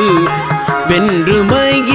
பொருது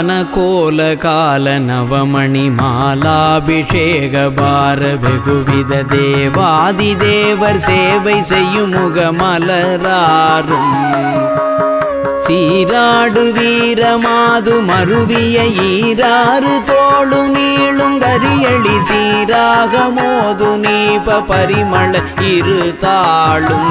சீரான கோல கால நவமணி மாலாபிஷேக பார வெகுவித தேவாதி தேவர் சேவை செய்யும் முகமலராரும் சீராடு வீரமாது மருவிய ஈராறு தோளு நீளும் கரியளி சீராக மோது நீப பரிமள இரு தாளும்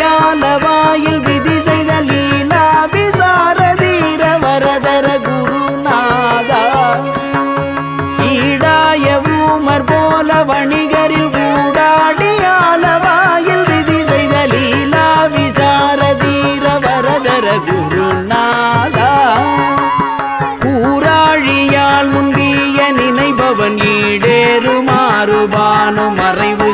வாயில் விதி செய்த லீலா விசாரதீர வரதர குருநாதா. ஈடாய ஊமர் போல வணிகரில் கூடாடியால வாயில் விதி செய்த லீலா விசாரதீர வரதர குருநாதா. கூறாழியால் முன்பிய நினைபவன் ஈடேறு மாறுபானு மர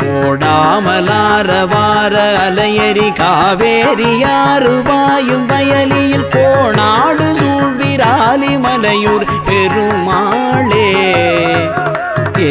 கோடாமலாரவார அலையரி காவேரியாறு பாயும் வயலியில் போனாடு சூழ்விராலி மலையூர் பெருமாளே. ஏ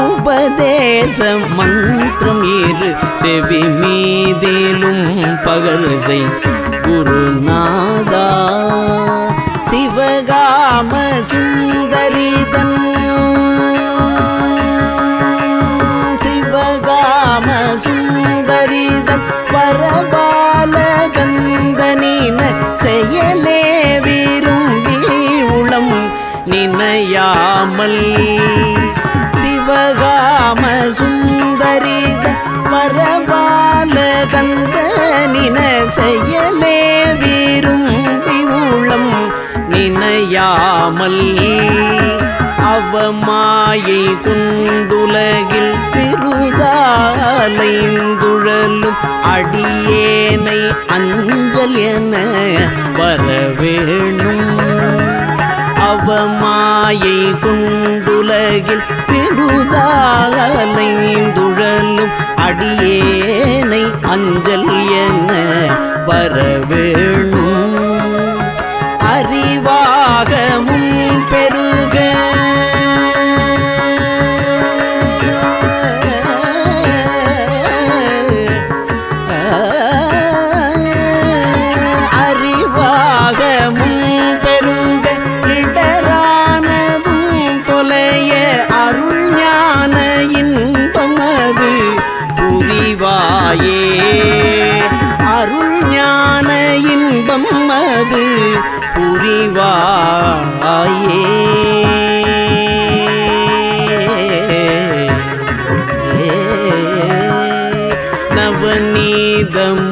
உபதேச மந்திரம் இரு செவி மீதிலும் பகர்சை குருநாதா சிவகாம சுந்தரிதன். சிவகாம சுந்தரிதன் பரபால கந்தனின செயலே விரும்பி உளம் நினையாமல். நினையாமல் அவமாயை குண்டுலகில் பெருதாலைந்துழலும் அடியேனை அஞ்சல் என வரவேணும். அவமாயை குண்டுலகில் பெருதாலைந்துழலும் அடியேனை அஞ்சல் என வரவேணும். தாயே. அருள் ஞான இன்பம் அது புரிவாயே. நவநீதம்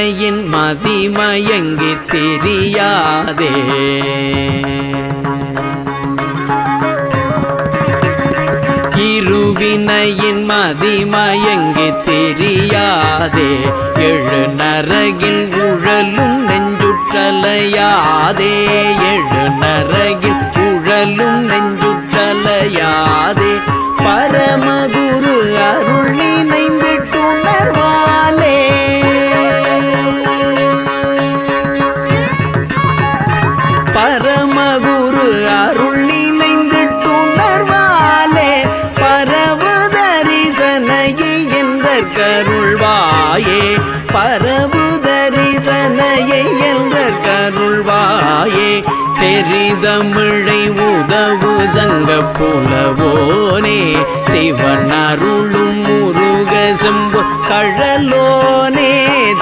கருணையின் மதிமயங்கி தெரியாதே. இருவினையின் மதிமயங்கி தெரியாதே. எழு நரகில் உழலும் நெஞ்சுற்றலையாதே. உதவு சங்க புலவோனே சிவன் அருளும் முருக செம்பு கழலோனே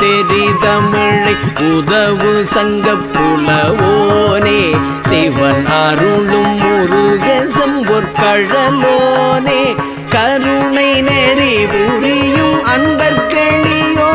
தெரிதமிழை உதவு சங்க புலவோனே சிவன் அருளும் முருக செம்பொற் கழலோனே கருணை நெறி புரியும் அன்பர்களியோ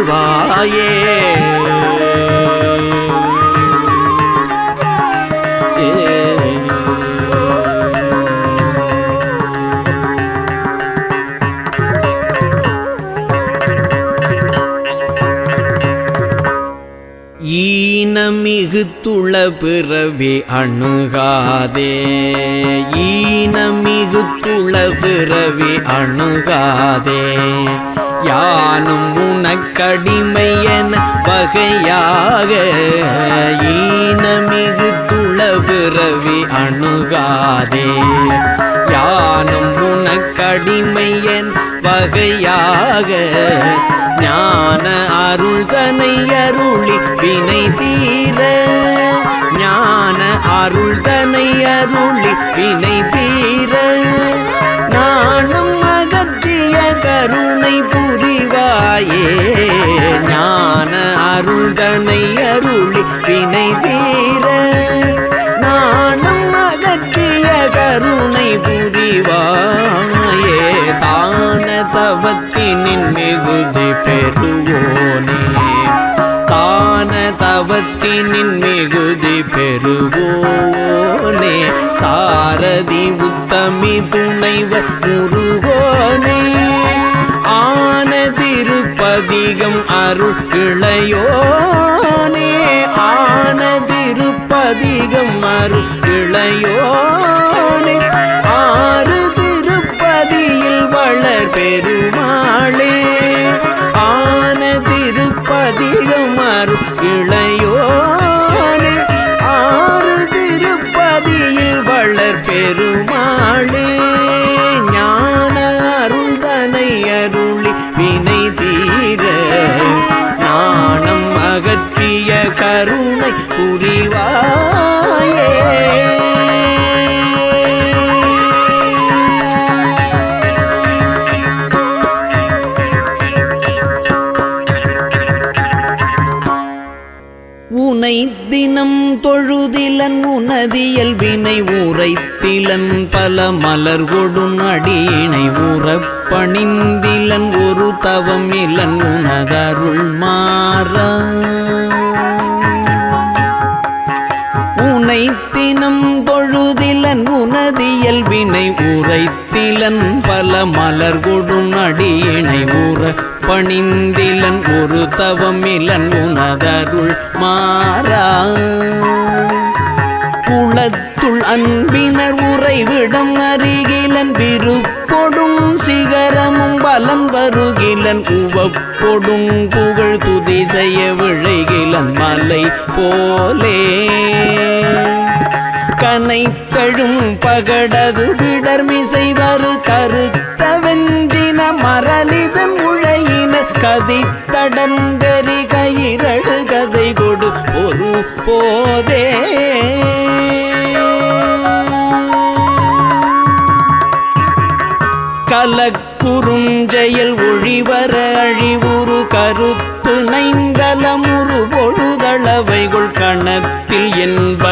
அருள்வாயே துள பிறவி அணுகாதே. ஈனமிகு பிறவி அணுகாதே. யானும் உனக்கடிமையன வகையாக ஈனமிகு பிறவி அணுகாதே. யானும் உனக்கடிமையன் வகையாக ஞான அருள்தனை அருளி வினை தீர. ஞான அருள்தனை அருளி வினை தீர. நானும் அகத்திய கருணை புரிவாயே. ஞான அருள்தனை அருளி வினை தீர. கருணை புரிவாயே. தான தவத்தினின் மிகுதி பெறுவோனே. தான தவத்தினின் மிகுதி பெறுவோனே. சாரதி உத்தமி துணைவர் முருகோனே. ஆன திருப்பதிகம் அருள் இளையோனே ஆன திருப்பதிகம் அருள் இளையோனே ஆறு திருப்பதியில் வளர் பெருமாளே. ஆன திருப்பதிகம் அருள் இளையோனே ஆறு திருப்பதியில் வளர் பெருமாளே. ஞான அருள்தனை அருளி வினை தீர கருணை புரிவாயே. உனை தினம் தொழுதிலன் உனதியல் வினை உரைத்திலன் பல மலர் கொடும் அடியினை உறப் ஒரு தவம் இலன் உனதருள் மாற. தினம் தொழுதிலன் உனதியல்வினை உரைத்திலன் பல மலர் கொடும் அடியினை ஊற பணிந்திலன் ஒரு தவமிலன் உனதருள் மாறா. குளத்துள் அன்பினர் உறைவிடம் அருகிலன் விருப்பொடும் சிகரமும் பலம் வருகிலன் உவப்பொடும் புகழ் துதி செய்ய விழைகிலன் மலை போலே. கனை கனைத்தழும் பகடது விடர்மிசை வரு கருத்த வெஞ்சின மரலிதன் உழையினர் கதித்தடங்கரி கயிரழு கதை கொடு ஒரு போதே. கலக்குறுஞ்செயல் ஒழிவர அழிவுறு கருத்து நைந்தலமுறு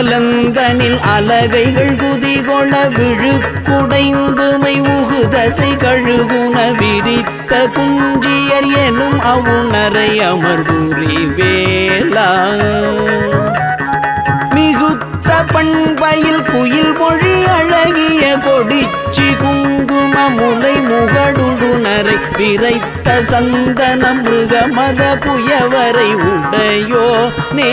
வினைத்தலந்தனில் அலகைகள் குதிகொள விழுக்குடைந்துமை உகுதசை கழுகுன விரித்த குஞ்சியர் எனும் அவுணரை அமர்புரி வேளா மிகுத்த பண்பையில் குயில் மொழி அழகிய கொடிச்சி குங்கும முலை முகடுடுனரை விரைத்த சந்தன மிருகமத புயவரை உடையோ நே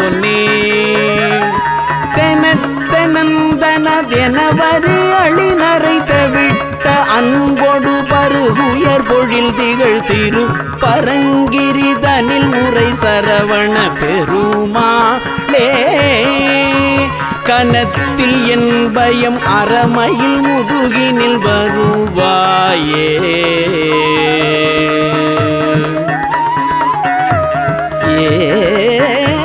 திகழ் திரு பரங்கிரிதனில் முறை சரவண பெருமாளே கனத்தில் என் பயம் அறமையில் முதுகினில் வருவாயே. ஏ